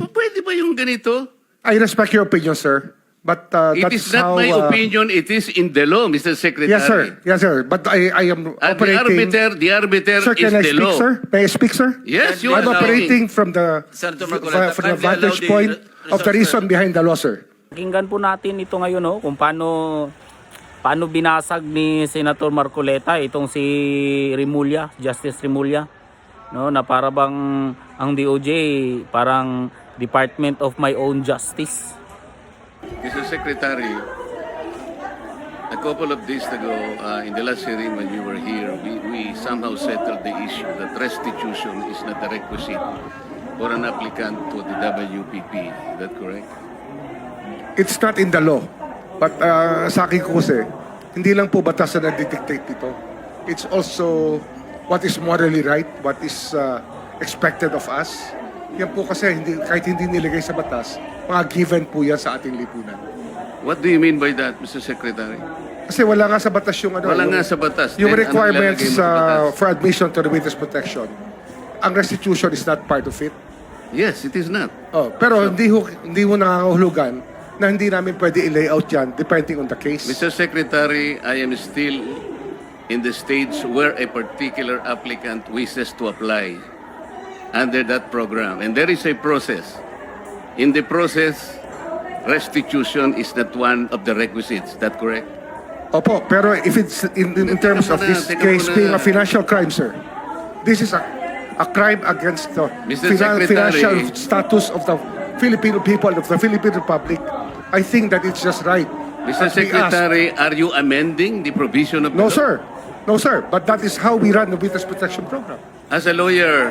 P- Pwede ba yung ganito? I respect your opinion, sir. But uh, It that's is not how, my uh, opinion, it is in the law, Mr. Secretary. Yes, sir. Yes, sir. But I, I am At the operating. arbiter, the arbiter Sir, is can I the speak, law. sir? May I speak, sir? Yes, you I'm are operating from the Senator from, Marcoleta, from the kindly allow vantage the point re- of the resource, reason behind the law, sir. Pakinggan po natin ito ngayon no, kung paano paano binasag ni Senator Marcoleta itong si Rimulya, Justice Rimulya, no, na para bang ang DOJ parang Department of My Own Justice. Mr. Secretary, a couple of days ago, uh, in the last hearing when you were here, we, we somehow settled the issue that restitution is not a requisite for an applicant to the WPP. Is that correct? It's not in the law. But uh, sa akin ko kasi, hindi lang po batas na nagdidictate dito. It's also what is morally right, what is uh, expected of us. Yan po kasi hindi, kahit hindi nilagay sa batas, mga given po yan sa ating lipunan. What do you mean by that, Mr. Secretary? Kasi wala nga sa batas yung ano. Wala yung, nga sa batas. Yung Then, ano requirements sa uh, batas? for admission to the witness protection. Ang restitution is not part of it. Yes, it is not. Oh, pero hindi ho, hindi mo nangangahulugan na hindi namin pwede i-layout yan depending on the case. Mr. Secretary, I am still in the stage where a particular applicant wishes to apply under that program. And there is a process. In the process, restitution is not one of the requisites. Is That correct? Opo, pero if it's in, in, in terms of this teka case muna. being a financial crime, sir, this is a, a crime against the Mr. Secretary. financial status of the Filipino people, of the Philippine Republic. I think that it's just right. Mr. that we ask- Secretary, are you amending the provision of the No, law? sir. No, sir. But that is how we run the witness protection program. As a lawyer,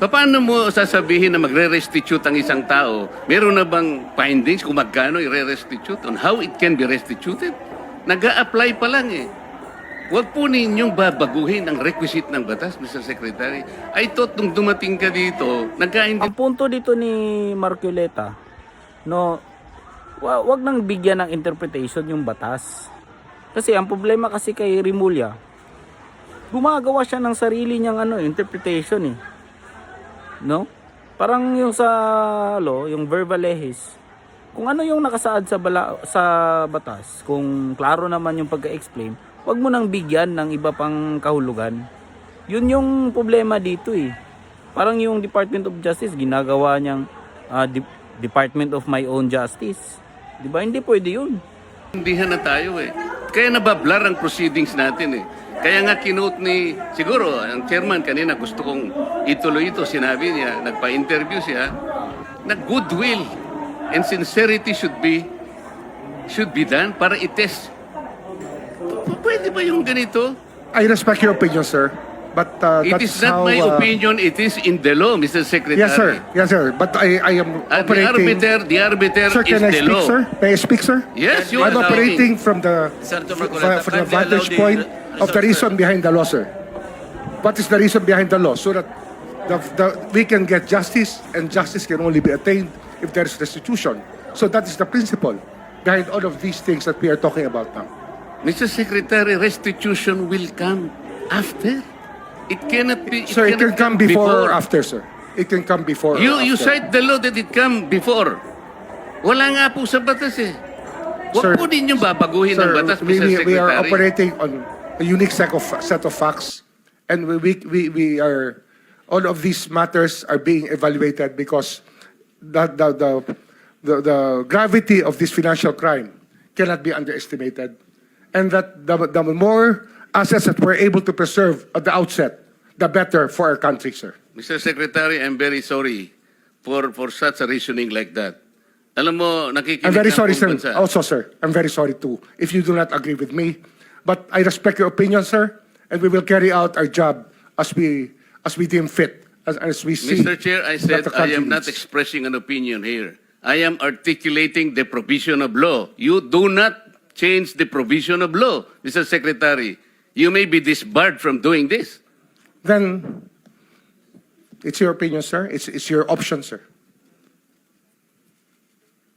Paano mo sasabihin na magre-restitute ang isang tao? Meron na bang findings kung magkano i-restitute on how it can be restituted? Nag-a-apply pa lang eh. Huwag po ninyong babaguhin ang requisite ng batas, Mr. Secretary. I thought nung dumating ka dito, nagkaindi... Ang punto dito ni Marcoleta, no, wa- wag nang bigyan ng interpretation yung batas. Kasi ang problema kasi kay Rimulya, gumagawa siya ng sarili niyang ano, interpretation eh. No? Parang yung sa law, yung verba lehis, kung ano yung nakasaad sa bala, sa batas, kung klaro naman yung pagka-explain, wag mo nang bigyan ng iba pang kahulugan. Yun yung problema dito eh. Parang yung Department of Justice ginagawa niyang ah, De- Department of My Own Justice. 'Di ba? Hindi pwede 'yun. Hindihan na tayo eh. Kaya nabablar ang proceedings natin eh. Kaya nga kinote ni, siguro, ang chairman kanina gusto kong ituloy ito. Sinabi niya, nagpa-interview siya, na goodwill and sincerity should be should be done para i-test. Pwede ba yung ganito? I respect your opinion, sir. But uh, It that's is not how, my uh, opinion, it is in the law, Mr. Secretary. Yes, sir. Yes, sir. But I, I am the operating... arbiter, the arbiter Sir, is can I the speak, law. sir? May I speak, sir? Yes, you I'm operating from the from, from the vantage the point of the reason behind the law, sir. What is the reason behind the law? So that the, the, we can get justice, and justice can only be attained if there is restitution. So that is the principle behind all of these things that we are talking about now. Mr. Secretary, restitution will come after. It cannot be. So it can come before or after, sir. It can come before or You you after. cite the law that it come before. Wala nga po sa batas eh. Huwag Sir, po ninyong babaguhin ang Sir, batas, we, Mr. we, Secretary. we are operating on a unique set of, set of facts, and we, we, we, we are, all of these matters are being evaluated because the, the, the, the, the gravity of this financial crime cannot be underestimated. And that the, the more assets that we're able to preserve at the outset, the better for our country, sir. Mr. Secretary, I'm very sorry for for such a reasoning like that. Alam mo, nakikinig I'm very ang sorry, buong sir. bansa. Also, sir, I'm very sorry too, if you do not agree with me. But I respect your opinion, sir, and we will carry out our job as we as we deem fit, as, as we see. Mr. Chair, I said the I country am not needs. expressing an opinion here. I am articulating the provision of law. You do not change the provision of law, Mr. Secretary. You may be disbarred from doing this. Then, it's your opinion, sir. It's, it's your option, sir.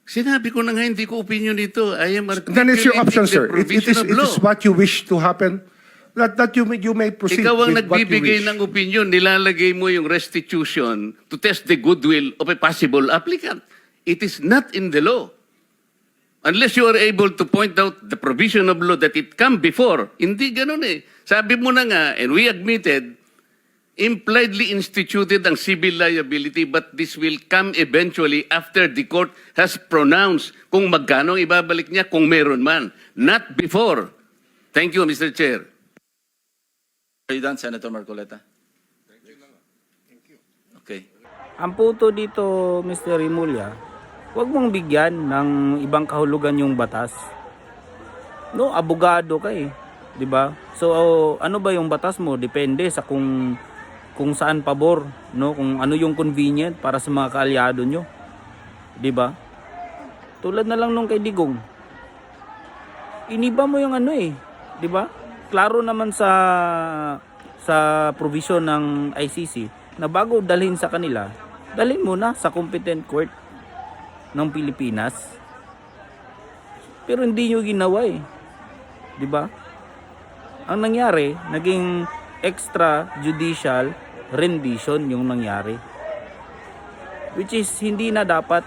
Sinabi ko na nga hindi ko opinion dito. I am Then it's your option, sir. It, it, is, it is what you wish to happen. That, that you, may, you may proceed Ikaw ang with nagbibigay ng opinion, nilalagay mo yung restitution to test the goodwill of a possible applicant. It is not in the law. Unless you are able to point out the provision of law that it come before. Hindi ganun eh. Sabi mo na nga, and we admitted, impliedly instituted ang civil liability but this will come eventually after the court has pronounced kung magkano ang ibabalik niya kung meron man. Not before. Thank you, Mr. Chair. Are you done, Senator Marcoleta? Thank you. Okay. Ang puto dito, Mr. Rimulya, huwag mong bigyan ng ibang kahulugan yung batas. No, abogado ka eh. 'Di ba? So, ano ba yung batas mo? Depende sa kung kung saan pabor, no? Kung ano yung convenient para sa mga kaalyado nyo. 'Di ba? Tulad na lang nung kay Digong. Iniba mo yung ano eh, 'di ba? Klaro naman sa sa provision ng ICC na bago dalhin sa kanila, dalhin mo na sa competent court ng Pilipinas. Pero hindi nyo ginawa eh. 'Di ba? Ang nangyari, naging extrajudicial rendition yung nangyari. Which is hindi na dapat